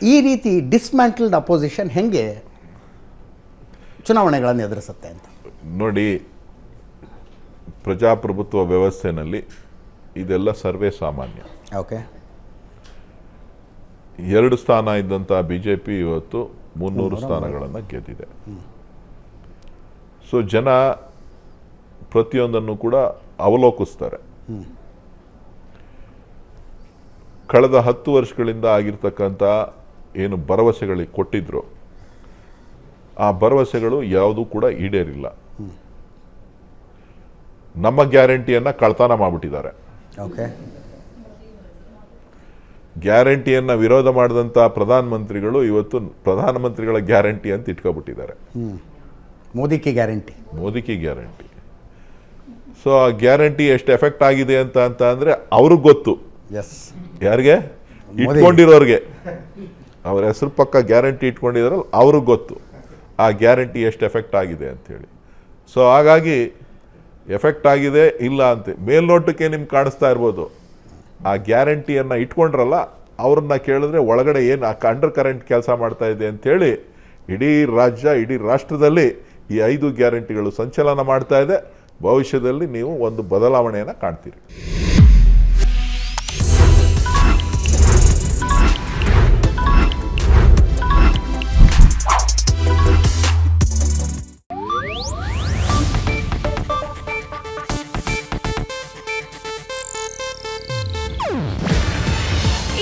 ಈ ರೀತಿ ಡಿಸ್ಮ್ಯಾಂಟಲ್ಡ್ ಅಪೋಸಿಷನ್ ಹೆಂಗೆ ಚುನಾವಣೆಗಳನ್ನು ಎದುರಿಸುತ್ತೆ ಅಂತ? ನೋಡಿ ಪ್ರಜಾಪ್ರಭುತ್ವ ವ್ಯವಸ್ಥೆನಲ್ಲಿ ಇದೆಲ್ಲ ಸರ್ವೇ ಸಾಮಾನ್ಯ. ಓಕೆ ಎರಡು ಸ್ಥಾನ ಇದ್ದಂಥ ಬಿ ಜೆ ಪಿ ಇವತ್ತು ಮುನ್ನೂರು ಸ್ಥಾನಗಳನ್ನು ಗೆದ್ದಿದೆ. ಸೊ ಜನ ಪ್ರತಿಯೊಂದನ್ನು ಕೂಡ ಅವಲೋಕಿಸ್ತಾರೆ. ಕಳೆದ ಹತ್ತು ವರ್ಷಗಳಿಂದ ಆಗಿರ್ತಕ್ಕಂಥ ಏನು ಭರವಸೆಗಳಿಗೆ ಕೊಟ್ಟಿದ್ರು ಆ ಭರವಸೆಗಳು ಯಾವುದೂ ಕೂಡ ಈಡೇರಿಲ್ಲ. ನಮ್ಮ ಗ್ಯಾರಂಟಿಯನ್ನ ಕಳ್ತನ ಮಾಡಿಬಿಟ್ಟಿದ್ದಾರೆ. ಓಕೆ. ಗ್ಯಾರಂಟಿಯನ್ನ ವಿರೋಧ ಮಾಡಿದಂಥ ಪ್ರಧಾನಮಂತ್ರಿಗಳು ಇವತ್ತು ಪ್ರಧಾನಮಂತ್ರಿಗಳ ಗ್ಯಾರಂಟಿ ಅಂತ ಇಟ್ಕೊಬಿಟ್ಟಿದ್ದಾರೆ. ಮೋದಿಕಿ ಗ್ಯಾರಂಟಿ. ಮೋದಿಕಿ ಗ್ಯಾರಂಟಿ. ಸೊ ಆ ಗ್ಯಾರಂಟಿ ಎಷ್ಟು ಎಫೆಕ್ಟ್ ಆಗಿದೆ ಅಂತ ಅಂತ ಅಂದರೆ ಅವ್ರಿಗೆ ಗೊತ್ತು. ಎಸ್ ಯಾರಿಗೆ? ಇಟ್ಕೊಂಡಿರೋರಿಗೆ. ಅವ್ರ ಹೆಸರು ಪಕ್ಕ ಗ್ಯಾರಂಟಿ ಇಟ್ಕೊಂಡಿದ್ರಲ್ಲ, ಅವ್ರಿಗೆ ಗೊತ್ತು ಆ ಗ್ಯಾರಂಟಿ ಎಷ್ಟು ಎಫೆಕ್ಟ್ ಆಗಿದೆ ಅಂಥೇಳಿ ಸೊ ಹಾಗಾಗಿ ಎಫೆಕ್ಟ್ ಆಗಿದೆ ಇಲ್ಲ ಅಂತ. ಮೇಲ್ನೋಟಕ್ಕೆ ನಿಮ್ಗೆ ಕಾಣಿಸ್ತಾ ಇರ್ಬೋದು. ಆ ಗ್ಯಾರಂಟಿಯನ್ನು ಇಟ್ಕೊಂಡ್ರಲ್ಲ, ಅವ್ರನ್ನ ಕೇಳಿದ್ರೆ ಒಳಗಡೆ ಏನು ಆ ಅಂಡರ್ ಕರೆಂಟ್ ಕೆಲಸ ಮಾಡ್ತಾ ಇದೆ ಅಂಥೇಳಿ ಇಡೀ ರಾಜ್ಯ, ಇಡೀ ರಾಷ್ಟ್ರದಲ್ಲಿ ಈ ಐದು ಗ್ಯಾರಂಟಿಗಳು ಸಂಚಲನ ಮಾಡ್ತಾ ಇದೆ. ಭವಿಷ್ಯದಲ್ಲಿ ನೀವು ಒಂದು ಬದಲಾವಣೆಯನ್ನು ಕಾಣ್ತೀರಿ.